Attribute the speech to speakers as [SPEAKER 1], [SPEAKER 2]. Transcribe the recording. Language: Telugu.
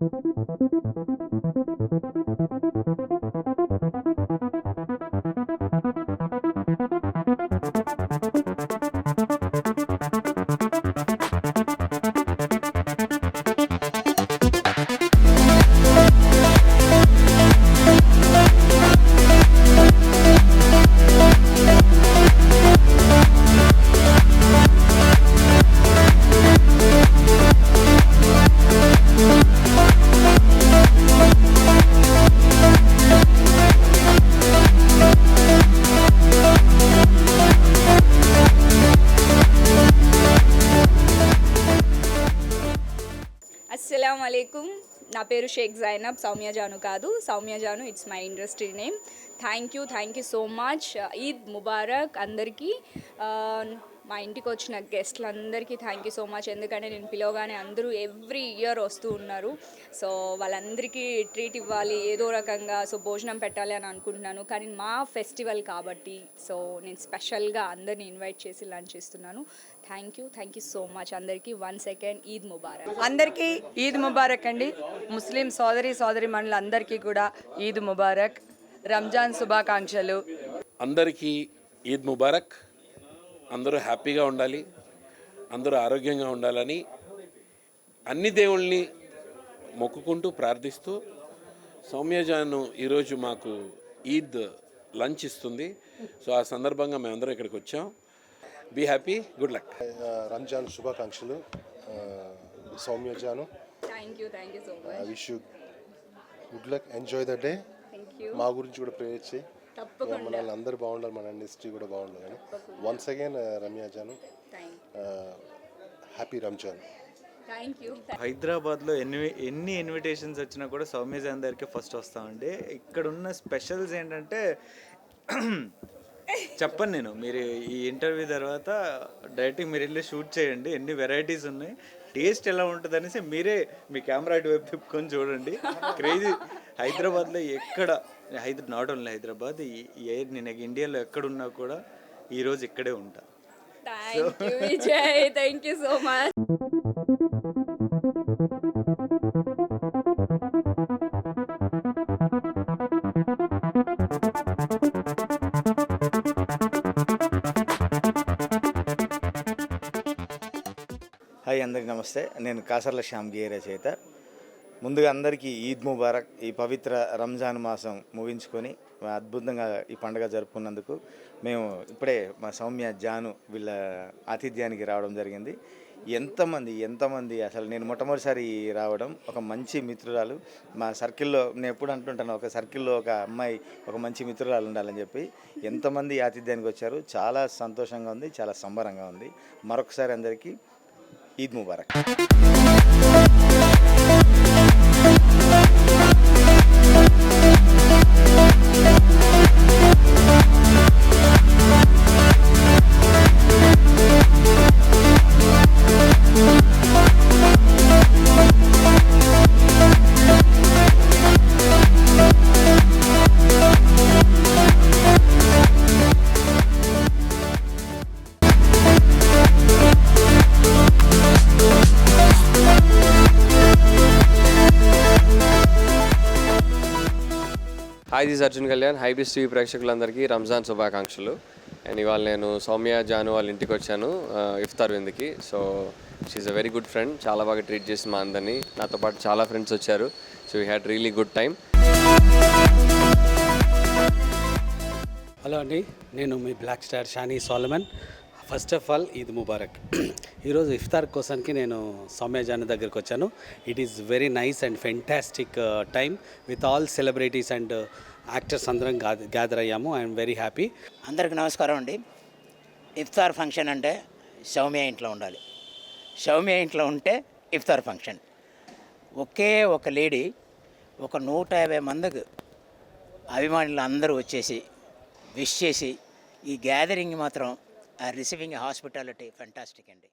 [SPEAKER 1] Thank you. అస్సలం నా పేరు షేక్ జైనబ్ సౌమ్య జాను కాదు. Soumya Janu it's my industry name thank you thank you so much Eid Mubarak అందరికీ. Uh, మా ఇంటికి వచ్చిన గెస్ట్లందరికీ థ్యాంక్ యూ సో మచ్ ఎందుకంటే నేను పిలవగానే అందరూ ఎవ్రీ ఇయర్ వస్తూ ఉన్నారు. సో వాళ్ళందరికీ ట్రీట్ ఇవ్వాలి ఏదో రకంగా సో భోజనం పెట్టాలి అని అనుకుంటున్నాను. కానీ మా ఫెస్టివల్ కాబట్టి సో నేను స్పెషల్గా అందరిని ఇన్వైట్ చేసి లంచ్ ఇస్తున్నాను thank you thank you so much అందరికీ వన్ సెకండ్ ఈద్ ముబారక్
[SPEAKER 2] అందరికీ ఈద్ ముబారక్ అండి. ముస్లిం సోదరి సోదరి అందరికీ కూడా ఈద్ ముబారక్ రంజాన్ శుభాకాంక్షలు.
[SPEAKER 3] అందరికీ ఈద్ ముబారక్ అందరూ హ్యాపీగా ఉండాలి అందరూ ఆరోగ్యంగా ఉండాలని అన్ని దేవుళ్ళని మొక్కుకుంటూ ప్రార్థిస్తూ సౌమ్యజాను ఈరోజు మాకు ఈద్ లంచ్ ఇస్తుంది. సో ఆ సందర్భంగా మేమందరం ఇక్కడికి వచ్చాం. Be happy good luck
[SPEAKER 4] Ramzan శుభాకాంక్షలు. ఆ, Soumya Janu
[SPEAKER 1] thank you thank you so
[SPEAKER 4] I
[SPEAKER 1] much
[SPEAKER 4] wish you good luck enjoy the day మా గురించి కూడా ప్రేయర్ చేయి.
[SPEAKER 1] తప్పకుండా.
[SPEAKER 4] మన అందరూ బాగుండాలి మన ఇండస్ట్రీ కూడా బాగుండాలని once again Ramya Janu
[SPEAKER 1] thank
[SPEAKER 4] happy Ramzan
[SPEAKER 1] thank you
[SPEAKER 5] హైదరాబాద్లో ఎన్ని ఎన్ని ఇన్విటేషన్స్ వచ్చినా కూడా సౌమ్యజాన్ దగ్గరికి ఫస్ట్ వస్తామండి. ఇక్కడ ఉన్న స్పెషల్స్ ఏంటంటే చెప్పను నేను. మీరు ఈ ఇంటర్వ్యూ తర్వాత డైరెక్ట్గా మీరు వెళ్ళి షూట్ చేయండి. ఎన్ని వెరైటీస్ ఉన్నాయి. టేస్ట్ ఎలా ఉంటుంది అనేసి మీరే మీ కెమెరా వైపు తిప్పుకొని చూడండి. క్రేజీ. హైదరాబాద్లో ఎక్కడ హైదరా నాట్ ఓన్లీ హైదరాబాద్ ఏ నేను ఇండియాలో ఎక్కడున్నా కూడా ఈరోజు ఇక్కడే ఉంటా.
[SPEAKER 1] Thank you Vijay thank you so much
[SPEAKER 6] hi అందరికి నమస్తే. నేను కాసర్ల శ్యామ్ గేరే చేత. ముందుగా అందరికీ ఈద్ ముబారక్ ఈ పవిత్ర రంజాన్ మాసం ముగించుకొని అద్భుతంగా ఈ పండుగ జరుపుకున్నందుకు మేము ఇప్పుడే మా సౌమ్య జాను వీళ్ళ ఆతిథ్యానికి రావడం జరిగింది. ఎంతమంది ఎంతమంది అసలు నేను మొట్టమొదటిసారి రావడం ఒక మంచి మిత్రురాలు. మా సర్కిల్లో నేను ఎప్పుడు అంటుంటాను ఒక సర్కిల్లో ఒక అమ్మాయి ఒక మంచి మిత్రురాలు ఉండాలని చెప్పి ఎంతమంది ఆతిథ్యానికి వచ్చారు. చాలా సంతోషంగా ఉంది చాలా సంబరంగా ఉంది. మరొకసారి అందరికీ Eid Mubarak
[SPEAKER 7] hi this Arjun Kalyan Hybiz TV ప్రేక్షకులందరికీ రంజాన్ శుభాకాంక్షలు. అండ్ ఇవాళ నేను సౌమ్య జాను వాళ్ళ ఇంటికి వచ్చాను ఇఫ్తార్ విందుకి. So she a very good friend చాలా బాగా ట్రీట్ చేసి మా అందరినీ. నాతో పాటు చాలా ఫ్రెండ్స్ వచ్చారు. So we had really good time
[SPEAKER 8] hello అండి నేను మీ black star Shani Solomon first of all Eid Mubarak ఈరోజు ఇఫ్తార్ కోసానికి నేను సౌమ్య జాన్ దగ్గరికి వచ్చాను. It is very nice and fantastic time with all celebrities and actors అందరం గ్యాదర్ అయ్యాము. ఐఎమ్ వెరీ హ్యాపీ
[SPEAKER 9] అందరికి నమస్కారం అండి. ఇఫ్తార్ ఫంక్షన్ అంటే సౌమ్య ఇంట్లో ఉండాలి. సౌమ్య ఇంట్లో ఉంటే ఇఫ్తార్ ఫంక్షన్. ఒకే ఒక లేడీ ఒక నూట యాభై మందికి అభిమానులు అందరూ వచ్చేసి విష్ చేసి ఈ గ్యాదరింగ్ మాత్రం రిసీవింగ్ హాస్పిటాలిటీ ఫెంటాస్టిక్ అండి.